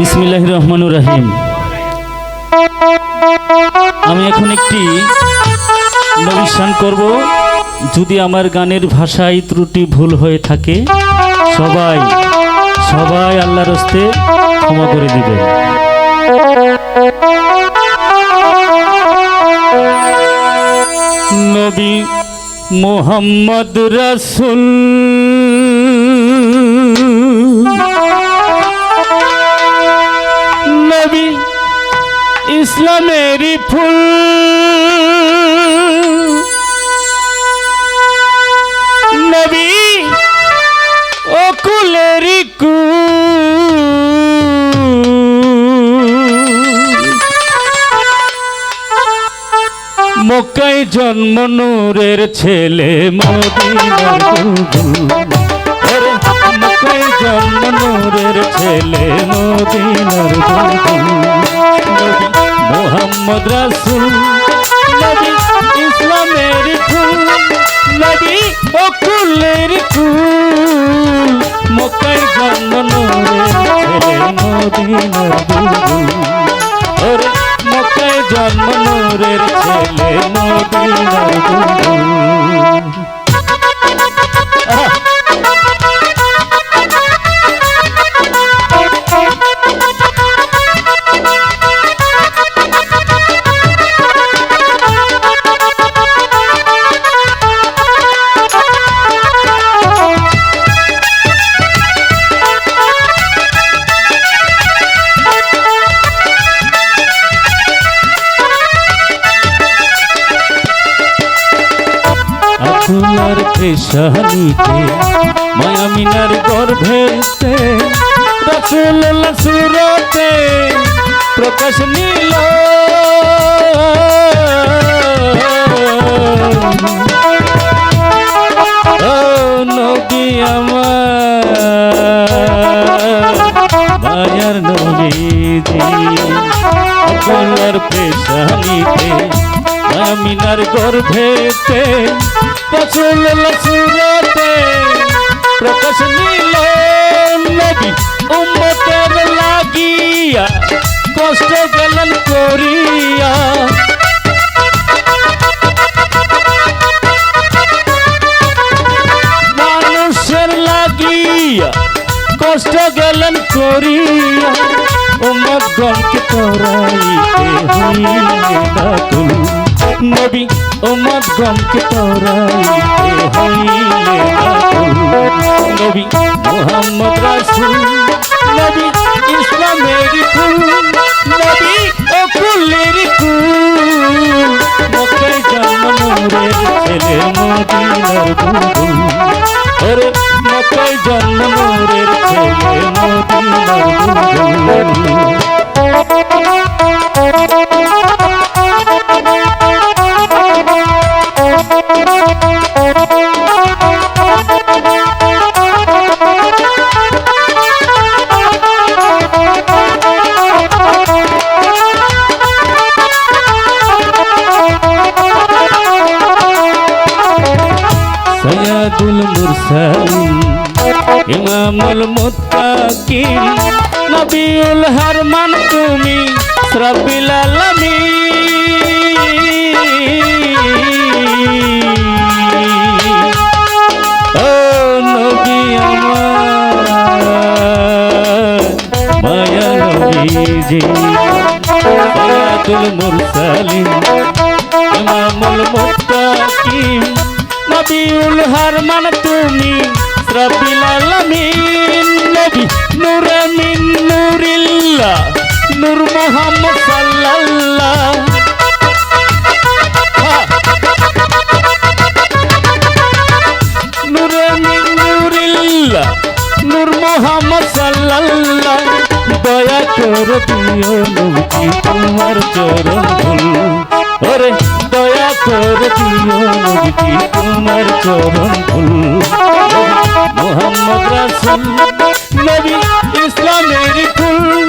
বিসমিল্লাহ রহমানুর রাহিম। আমি এখন একটি নবিশ্বান করব, যদি আমার গানের ভাষায় ত্রুটি ভুল হয়ে থাকে, সবাই সবাই আল্লাহর হস্তে ক্ষমা করে দিবেন। নবী মোহাম্মদ রাসুল ইসলামের ফুল নবী অকুলের মক্কায় জন্ম নূরের ছেলে মদিনার মক্কায় জন্ম নূরের ছেলে মদিনার মোহাম্মদ রাসূল, নবী ইসলামের ফুল, নবী বকুলের ফুল মক্কায় জন্ম ছেলে মদিনার বুলবুল ওরে মক্কায় জন্ম নূরের ছেলে মদিনার বুলবুল পেশানিতে মায়ামিনার গর্ভেতে রসুল্লাহ সুরতে প্রকাশ নীল। নবী আমার, মায়ার নবীজি আকুলার পেশানিতে আমিনার গর্ভেতে রসুল সুরতে প্রকাশ নীল নবী উম্মতের লাগিয়া কষ্ট গেলেন করিয়া। মানুষের লাগিয়া কষ্ট গেলেন করিয়া। উম্মত গণকে তোরাইতে হইলে ডাকুল নবী উম্মত গণকে তোরাইতে হইলে নবী মোহাম্মদ রাসূল নবী ইসলামের ফুল, নবী অকুলের কুল মক্কায় জন্ম নূরের ছেলে মদিনার বুলবুল ওরে মক্কায় জন্ম নূরের ছেলে মদিনার বুলবুল ইমামুল মুত্তাকিন। নবিউল হারমান তুমি আলামিন। ও নবী আমার মায়া নবীজি সৈয়দুল মুরসালিন। ইমামুল হারমান তুমি রব্বিল আলামিন নবী নূরে মিন নূরিল্লাহ নূর মুহাম্মদ সাল্লাল্লাহ। নূরে মিন নূরিল্লাহ নূর মুহাম্মদ সাল্লাল্লাহ দয়া করে দিও নবী তোমার চরণ ধুল মোহাম্মদ রাসুল, নবী ইসলামের কুল,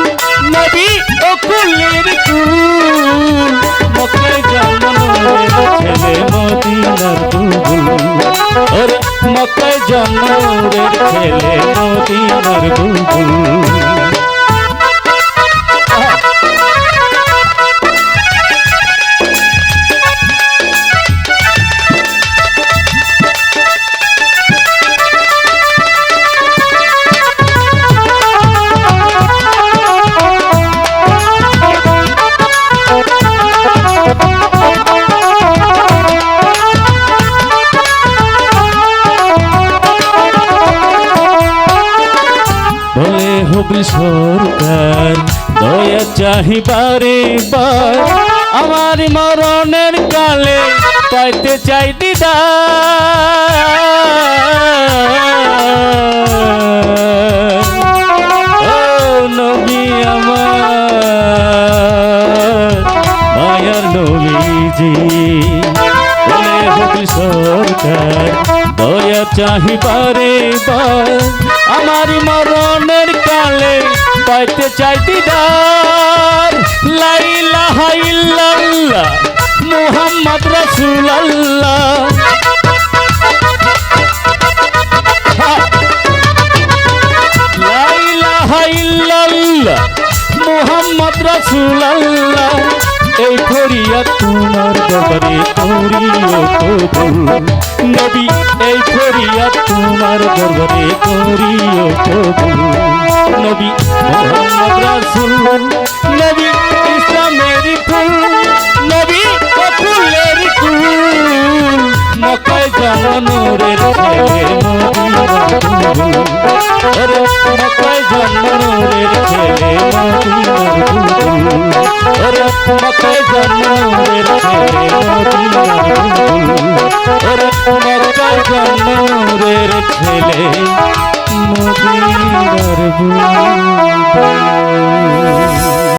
নবী অকুলের কুল। মক্কায় জন্ম ছেলে মদিনার বুলবুল ওরে, মক্কায় জন্ম ছেলে মদিনার বুলবুল সরকার দয়া চাহিবারে বার। আমার মরণের কালে পাইতে চাই দিদা নবী আমার, মায়ার নবীজি সরকার, দয়া চাহিবারে বার। আমার মরণের কালে পাইতে চাই দিদার। লাইলাহা ইল্লাল্লাহ মুহাম্মদ রাসূলুল্লাহ। ফরিয়াদ তোমার দরবারে করিও কবুল নবী, এই ফরিয়াদ তোমার দরবারে করিও কবুল নবী, মুহাম্মদ রাসূল, নবী, ইসলামের ফুল, নবী, ফুলের কুল মকায় ছেলে মদিনার বুলবুল ওরে মকায় জামানোরের ছেলে ওরে মকায় জামানোরের ছেলে ওরে মকায় জামানোরের ছেলে মদিনার বুলবুল